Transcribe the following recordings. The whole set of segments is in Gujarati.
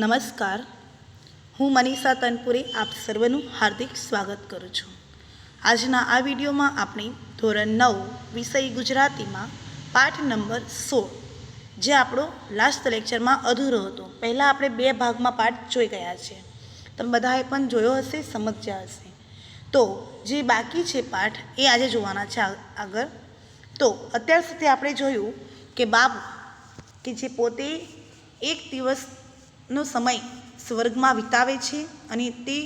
નમસ્કાર. હું મનીષા તનપુરે આપ સર્વનું હાર્દિક સ્વાગત કરું છું. આજના આ વિડીયોમાં આપણે ધોરણ નવ વિષય ગુજરાતીમાં પાઠ નંબર સોળ, જે આપણો લાસ્ટ લેક્ચરમાં અધૂરો હતો. પહેલાં આપણે બે ભાગમાં પાઠ જોઈ ગયા છે. તમે બધાએ પણ જોયો હશે, સમજ્યા હશે. તો જે બાકી છે પાઠ એ આજે જોવાના છે આગળ. તો અત્યાર સુધી આપણે જોયું કે બાબુ કે જે પોતે એક દિવસનો સમય સ્વર્ગમાં વિતાવે છે અને તે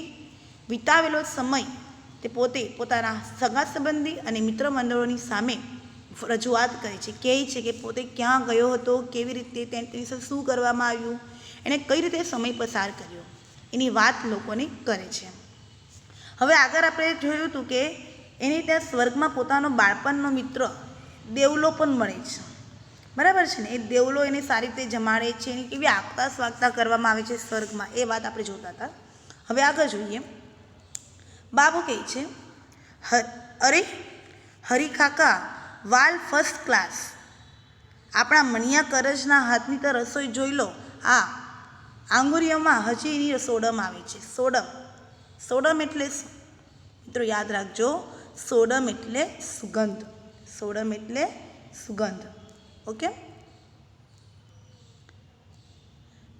વિતાવેલો સમય તે પોતે પોતાના સગા સંબંધી અને મિત્ર મંડળોની સામે રજૂઆત કરે છે. કહે છે કે પોતે ક્યાં ગયો હતો, કેવી રીતે તેની સાથે શું કરવામાં આવ્યું, એણે કઈ રીતે સમય પસાર કર્યો, એની વાત લોકોને કરે છે. હવે આગળ આપણે જોયું હતું કે એને ત્યાં સ્વર્ગમાં પોતાનો બાળપણનો મિત્ર દેવલો પણ મળે છે. બરાબર છે ને? એ દેવલો એને સારી રીતે જમાડે છે, એની કેવી આગતા સ્વાગતા કરવામાં આવે છે સ્વર્ગમાં. એ વાત આપણે જોતા હતા. હવે આગળ જોઈએ. બાબુ કહે છે "હ- અરે, હરી કાકા, વાલ ફર્સ્ટ ક્લાસ આપણા મણિયા કરજના હાથની તો રસોઈ જોઈ લો. આ આંગુરિયામાં હજી એની સોડમ આવે છે. સોડમ. સોડમ એટલે મિત્રો યાદ રાખજો. સોડમ એટલે સુગંધ. સોડમ એટલે સુગંધ. ઓકે?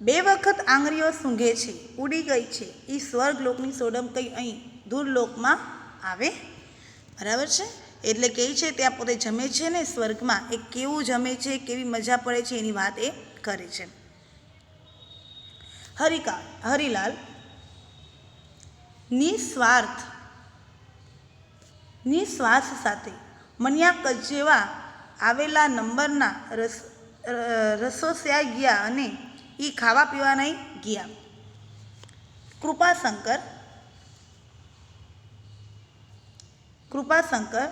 બે વખત આંગળીઓ સૂંઘે છે, ઉડી ગઈ છે. એ સ્વર્ગલોકની સોડમ કંઈ અહીં દૂરલોકમાં આવે? બરાબર છે? એટલે કહે છે ત્યાં પોતે જમે છે ને સ્વર્ગમાં. એ કેવું જમે છે, કેવી મજા પડે છે એની વાત એ કરે છે. હરિકા, હરિલાલ, નિસ્વાર્થ નિસ્વાર્થ સાથે મનિયા કજેવા આવેલા નંબરના રસ રસોસ્યા ગયા અને એ ખાવા પીવાના ગયા. કૃપાશંકર કૃપાશંકર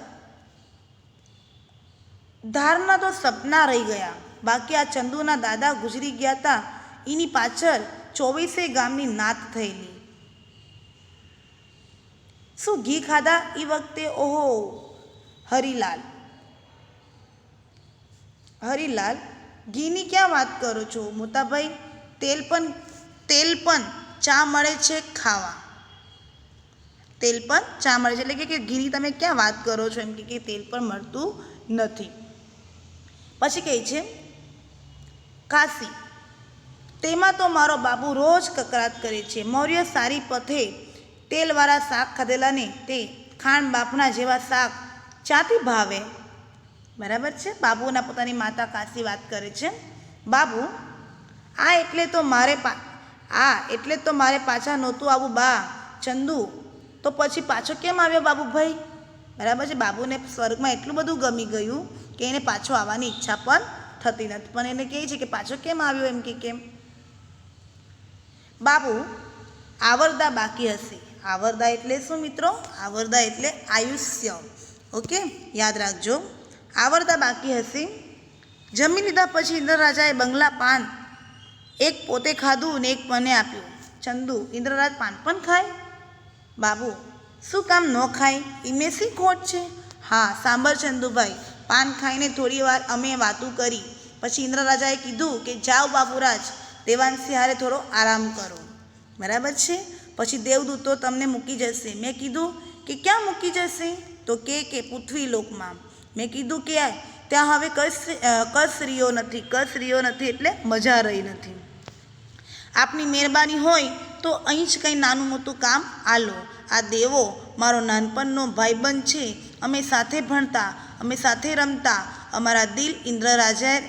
ધારના તો સપના રહી ગયા. બાકી આ ચંદુના દાદા ગુજરી ગયા હતા એની પાછળ ચોવીસે ગામની નાત થયેલી. શું ઘી ખાધા એ વખતે? ઓહો, હરિલાલ. હરિલાલ, ઘીની ક્યાં વાત કરો છો? મોતાભાઈ તેલ પણ તેલ પણ ચા મળે છે ખાવા. તેલ પણ ચા મળે છે. એટલે કે- ઘીની તમે ક્યાં વાત કરો છો? એમ કે તેલ પણ મળતું નથી. પછી કહે છે, કાશી, તેમાં તો મારો બાબુ રોજ કકરાટ કરે છે. મૌર્ય સારી પથે તેલવાળા શાક ખાધેલા ને તે ખાંડ બાફના જેવા શાક ચાથી ભાવે. બરાબર છે? બાબુના પોતાની માતા કાશી વાત કરે છે. બાબુ, આ એટલે તો મારે પા, આ એટલે તો મારે પાછા નહોતું આવું બા. ચંદુ, તો પછી પાછો કેમ આવ્યો બાબુભાઈ? બરાબર છે? બાબુને સ્વર્ગમાં એટલું બધું ગમી ગયું કે એને પાછો આવવાની ઈચ્છા પણ થતી નથી. પણ એને કહે છે કે પાછો કેમ આવ્યો એમ કે કેમ? બાબુ, આવરદા બાકી હશે. આવરદા એટલે શું મિત્રો? આવરદા એટલે આયુષ્ય. ઓકે? યાદ રાખજો. આવરદા બાકી હશે. જમી લીધા પછી ઇન્દ્રરાજાએ બંગલા પાન, એક પોતે ખાધું ને એક મને આપ્યું. ચંદુ, ઇન્દ્રરાજ પાન પણ ખાય? બાબુ, શું કામ ન ખાય? ઇમે શી ખોટ છે? હા, સાંભળ ચંદુભાઈ, પાન ખાઈને થોડી વાર અમે વાતું કરી. પછી ઇન્દ્રરાજાએ કીધું કે જાઓ બાબુરાજ દેવાંશી હારે થોડો આરામ કરો. બરાબર છે? પછી દેવદૂતો તમને મૂકી જશે. મેં કીધું કે ક્યાં મૂકી જશે? તો કે કે પૃથ્વી લોકમાં. મેં કીધું કે ત્યાં હવે કસ કસરીઓ નથી કસરીઓ નથી એટલે મજા રહી નથી. આપની મહેરબાની હોય તો અહીં જ કંઈ નાનું મોટું કામ આલો. આ દેવો મારો નાનપણનો ભાઈબંધ છે. અમે સાથે ભણતા, અમે સાથે રમતા. અમારા દિલ ઇન્દ્રરાજાએ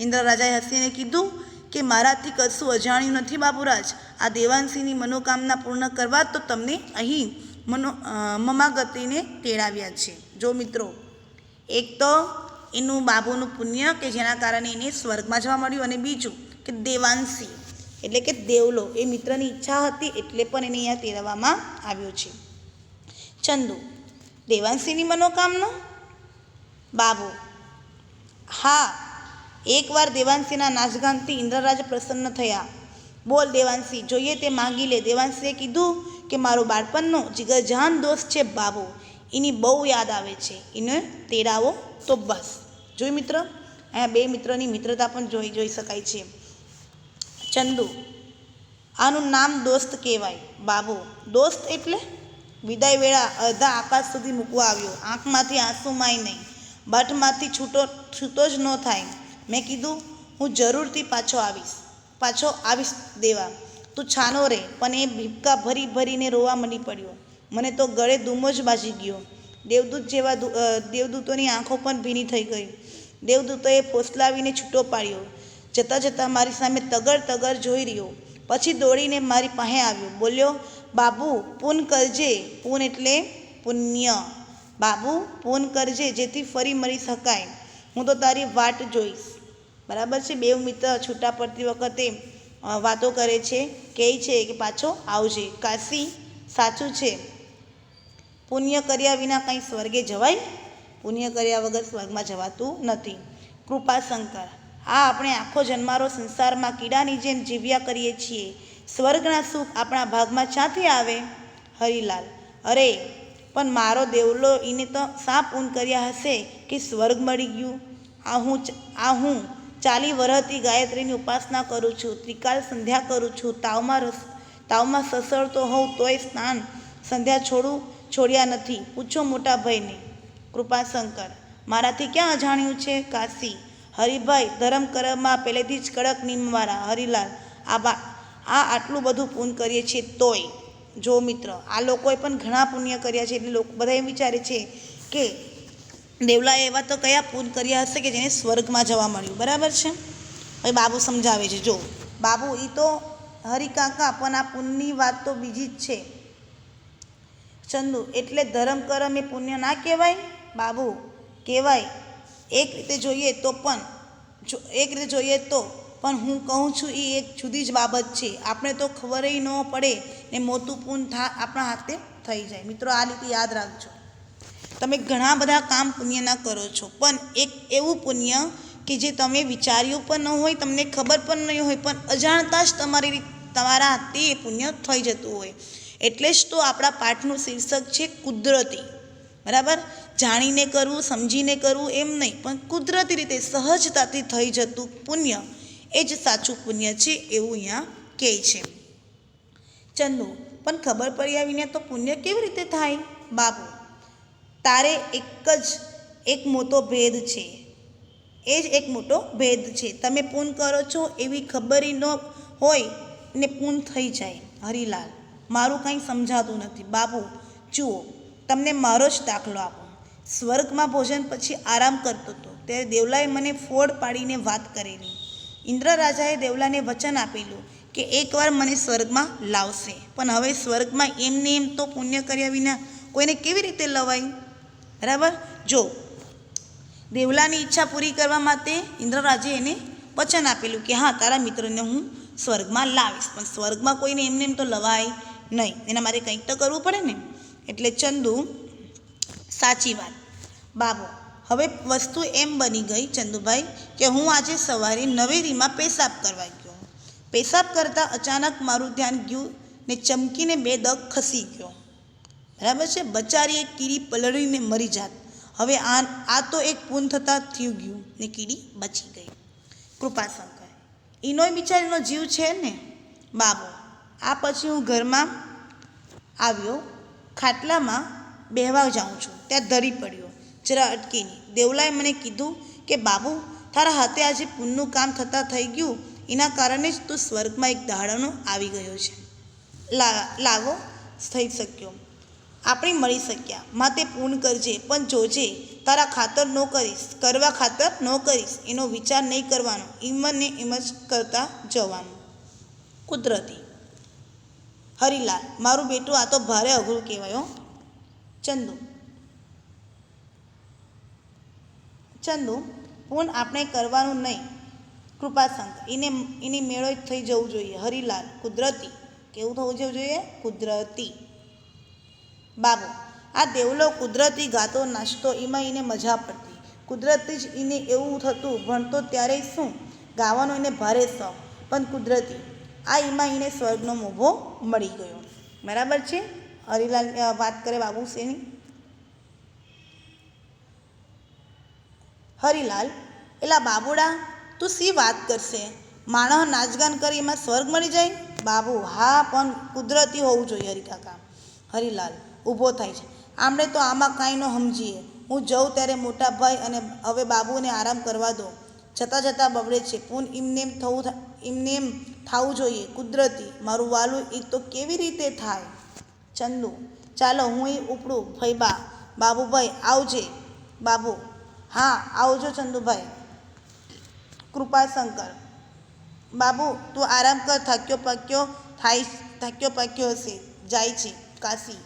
ઇન્દ્રરાજાએ હસીને કીધું કે મારાથી કશું અજાણ્યું નથી બાબુરાજ આ દેવાંશીની મનોકામના પૂર્ણ કરવા તો તમને અહીં મનો મમાગતિને તેડાવ્યા છે. જો મિત્રો એક તો એનું બાબુનું પુણ્ય કે જેના કારણે એને સ્વર્ગમાં જવા મળ્યું અને બીજું કે દેવાંશી, એટલે કે દેવલો. એ મિત્રની ઈચ્છા હતી એટલે પણ એને અહીંયા તેરવામાં આવ્યો છે. ચંદુ, દેવાંશીની મનોકામના? બાબુ, હા, એકવાર દેવાંશીના નાચગાનથી ઇન્દ્રરાજ પ્રસન્ન થયા. બોલ દેવાંશી, જોઈએ તે માંગી લે. દેવાંશીએ કીધું કે, મારો બાળપણનો જીગરજાન દોસ્ત છે બાબુ. એની બહુ યાદ આવે છે. એને તેડાવો તો બસ. જોઈ મિત્ર? અહીંયા બે મિત્રોની મિત્રતા પણ જોઈ જોઈ શકાય છે. ચંદુ, આનું નામ દોસ્ત કહેવાય. બાબુ, દોસ્ત એટલે વિદાય વેળા અડધા આકાશ સુધી મૂકવા આવ્યો. આંખમાંથી આંસુમાંય નહીં. બાટમાંથી છૂટો છૂટો જ ન થાય. મેં કીધું, હું જરૂરથી પાછો આવીશ. પાછો આવીશ દેવા. તું છાનો રે, પણ એ ભીપકા ભરી ભરીને રોવા મંડી પડ્યો. મને તો ગળે ધૂમો જ બાજી ગયો. દેવદૂત જેવા દેવદૂતોની આંખો પણ ભીની થઈ ગઈ. દેવદૂતોએ ફોસલાવીને છૂટો પાડ્યો. જતાં જતાં મારી સામે તગર તગર જોઈ રહ્યો. પછી દોડીને મારી પાસે આવ્યો. બોલ્યો, બાબુ, પૂન કરજે. પૂન એટલે પુણ્ય બાબુ, પૂન કરજે જેથી ફરી મળી શકાય. હું તો તારી વાટ જોઈશ. બરાબર છે? બે મિત્ર છૂટા પડતી વખતે વાતો કરે છે, કહે છે કે પાછો આવજે. કાશી, સાચું છે. પુણ્ય કર્યા વિના કંઈ સ્વર્ગે જવાય? પુણ્ય કર્યા વગર સ્વર્ગમાં જવાતું નથી. કૃપાશંકર આ આપણે આખો જન્મારો સંસારમાં કીડાની જેમ જીવ્યા કરીએ છીએ. સ્વર્ગના સુખ આપણા ભાગમાં ક્યાંથી આવે? હરિલાલ, અરે, પણ મારો દેવલો એને તો સા પૂન કર્યા હશે કે સ્વર્ગ મળી ગયું? આ હું આ હું ચાલી વરહતી ગાયત્રીની ઉપાસના કરું છું, ત્રિકાલ સંધ્યા કરું છું. તાવમાં રસ, તાવમાં સસળતો હોઉં તોય સ્નાન, સંધ્યા છોડું છોડ્યા નથી. પૂછો મોટા ભાઈને કૃપાશંકર મારાથી ક્યાં અજાણ્યું છે? કાશી, હરિભાઈ, ધર્મ કરમમાં પહેલેથી જ કડક નિમવાળા હરિલાલ, આ બા, આ આટલું બધું પૂન કરીએ છીએ તોય. જો મિત્ર, આ લોકોએ પણ ઘણા પુણ્ય કર્યા છે, એટલે લોકો બધા એમ વિચારે છે કે દેવલાએ એવા તો કયા પૂન કર્યા હશે કે જેને સ્વર્ગમાં જવા મળ્યું. બરાબર છે? હવે બાબુ સમજાવે છે. જો, બાબુ એ તો હરિકાકા, પણ આ પુનની વાત તો બીજી જ છે. ચંદુ. એટલે ધર્મ કરમ એ પુણ્ય ના કહેવાય? બાબુ, કહેવાય. એક રીતે જોઈએ તો પણ, જો એક રીતે જોઈએ તો પણ હું કહું છું એ એક જુદી જ બાબત છે. આપણે તો ખબર ન પડે ને મોટું પૂન થા, આપણા હાથે થઈ જાય. મિત્રો, આ રીતે યાદ રાખજો. તમે ઘણા બધા કામ પુણ્યના કરો છો, પણ એક એવું પુણ્ય કે જે તમે વિચાર્યું પણ ન હોય, તમને ખબર પણ નહીં હોય, પણ અજાણતા જ તમારી તમારા હાથે એ પુણ્ય થઈ જતું હોય. એટલે જ તો આપણા પાઠનું શીર્ષક છે કુદરતી. બરાબર? જાણીને કરવું, સમજીને કરવું એમ નહીં, પણ કુદરતી રીતે સહજતાથી થઈ જતું પુણ્ય એ જ સાચું પુણ્ય છે એવું અહીંયા કહે છે. ચંદુ, પણ ખબર પડ્યા વિના તો પુણ્ય કેવી રીતે થાય? બાબુ, તારે એક જ, એક મોટો ભેદ છે. એ જ એક મોટો ભેદ છે. તમે પૂન કરો છો એવી ખબર ન હોય ને પૂન થઈ જાય, હરિલાલ. મારું કંઈ સમજાતું નથી. બાબુ જુઓ, તમને મારો જ દાખલો આપો. સ્વર્ગમાં ભોજન પછી આરામ કરતો હતો. ત્યારે દેવલાએ મને ફોડ પાડીને વાત કરેલી. ઇન્દ્ર રાજાએ દેવલાને વચન આપેલું કે એકવાર મને સ્વર્ગમાં લાવશે. પણ હવે સ્વર્ગમાં એમને એમ તો પુણ્ય કર્યા વિના કોઈને કેવી રીતે લવાય? બરાબર? જો, દેવલાની ઈચ્છા પૂરી કરવા માટે ઇન્દ્રરાજે એને વચન આપેલું કે હા, તારા મિત્રને હું સ્વર્ગમાં લાવીશ. પણ સ્વર્ગમાં કોઈને એમને એમ તો લવાય? નહીં, એના માટે કંઈક તો કરવું પડે ને. એટલે ચંદુ, સાચી વાત. બાબો, હવે વસ્તુ એમ બની ગઈ ચંદુભાઈ કે હું આજે સવારે નવેરીમાં પેશાબ કરવા ગયો. પેશાબ કરતાં અચાનક મારું ધ્યાન ગયું ને ચમકીને બે દગ ખસી ગયો. બરાબર છે? બચારી એક કીડી પલળીને મરી જાત. હવે આ આ તો એક પૂન થતાં થયું ગયું ને કીડી બચી ગઈ. કૃપાશંકર. એનોય બિચારીનો જીવ છે ને? બાબુ આ પછી હું ઘરમાં આવ્યો, ખાટલામાં બેહવા જાઉં છું. ત્યાં ધરી પડ્યો, જરા અટકીને. દેવલાએ મને કીધું કે, બાબુ, તારા હાથે આજે પુણ્યનું કામ થતાં થઈ ગયું. એના કારણે જ તું સ્વર્ગમાં એક દાડાનો આવી ગયો છે. લા લાગો થઈ શક્યો. આપણે મળી શક્યા. માતે પૂર્ણ કરજે, પણ જોજે. તારા ખાતર ન કરીશ, કરવા ખાતર ન કરીશ. એનો વિચાર નહીં કરવાનો. એમ ને એમ જ કરતા જવાનું. કુદરતી હરિલાલ, મારું બેટું આ તો ભારે અઘરું કહેવાય હો. ચંદુ. ચંદુ પૂન આપણે કરવાનું નહીં. કૃપાસંત એને એની મેળો જ થઈ જવું જોઈએ. હરિલાલ, કુદરતી. કેવું થવું જવું જોઈએ? કુદરતી. બાબુ, આ દેવલો કુદરતી ગાતો, નાચતો, એમાં એને મજા પડતી. કુદરતી જ એને એવું થતું, ભણતો ત્યારે શું? ગાવાનો એને ભારે શોખ. પણ કુદરતી આ એમાં એને સ્વર્ગનો મોભો મળી ગયો. બરાબર છે? હરિલાલ વાત કરે બાબુ શેની હરિલાલ, એલા બાબુડા, તું શી વાત કરશે? માણસ નાચગાન કરી એમાં સ્વર્ગ મળી જાય? બાબુ, હા, પણ કુદરતી હોવું જોઈએ હરિકાકા હરિલાલ ઊભો થાય છે. આપણે તો આમાં કાંઈ ન સમજીએ. હું જઉં ત્યારે મોટા ભાઈ અને હવે બાબુને આરામ કરવા દો. જતાં જતાં બગડે છે. પૂન ઇમનેમ થવું ઇમનેમ થવું જોઈએ. કુદરતી, મારું વાલું એ તો કેવી રીતે થાય? ચંદુ, ચાલો હું એ ઉપડું. ફૈબા બાબુભાઈ, આવજે. બાબુ, હા, આવજો ચંદુભાઈ. કૃપાશંકર બાબુ, તું આરામ કર. થાક્યો પાક્યો થાય, થાક્યો પાક્યો હશે. જાય છે, કાશી.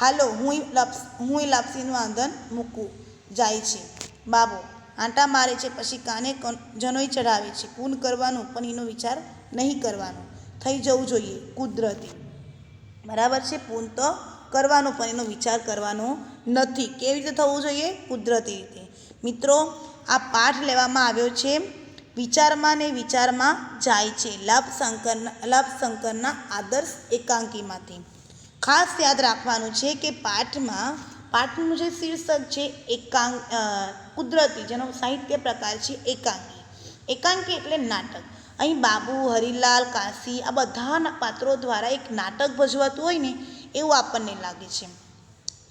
હાલો, હું લપ્સ, હું લાપસીનું આંધન મૂકું. જાય છે. બાબુ આંટા મારે છે, પછી કાને જનોઈ ચઢાવે છે. કુન કરવાનું, પણ એનો વિચાર નહીં કરવાનો. થઈ જવું જોઈએ, કુદરતી. બરાબર છે? પૂન તો કરવાનો, પણ એનો વિચાર કરવાનો નથી. કેવી રીતે થવું જોઈએ? કુદરતી રીતે. મિત્રો, આ પાઠ લેવામાં આવ્યો છે, વિચારમાં ને વિચારમાં જાય છે. લાભ શંકરના લાભ શંકરના આદર્શ એકાંકીમાંથી. ખાસ યાદ રાખવાનું છે કે પાઠમાં, પાઠનું જે શીર્ષક છે એકાંક કુદરતી, જેનો સાહિત્ય પ્રકાર છે એકાંકી. એકાંકી એટલે નાટક. અહીં બાબુ, હરિલાલ, કાશી આ બધા પાત્રો દ્વારા એક નાટક ભજવાતું હોય ને એવું આપણને લાગે છે.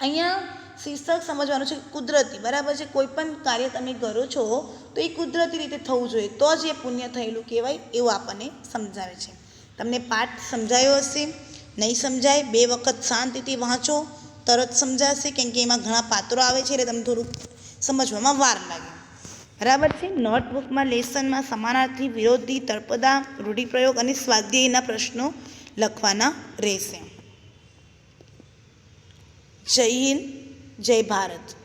અહીંયા શીર્ષક સમજવાનું છે કુદરતી. બરાબર છે? કોઈ પણ કાર્ય તમે કરો છો, તો એ કુદરતી રીતે થવું જોઈએ. તો જ એ પુણ્ય થયેલું કહેવાય એવું આપણને સમજાવે છે. તમને પાઠ સમજાયો હશે? નહીં સમજાય? બે વખત શાંતિથી વાંચો, તરત સમજાશે, કેમ કે એમાં ઘણા પાત્રો આવે છે એટલે તમને થોડુંક સમજવામાં વાર લાગે. બરાબર છે? નોટબુકમાં લેસનમાં સમાનાર્થી વિરોધી તળપદા, રૂઢિપ્રયોગ અને સ્વાધ્યાયના પ્રશ્નો લખવાના રહેશે. જય હિન્દ, જય ભારત.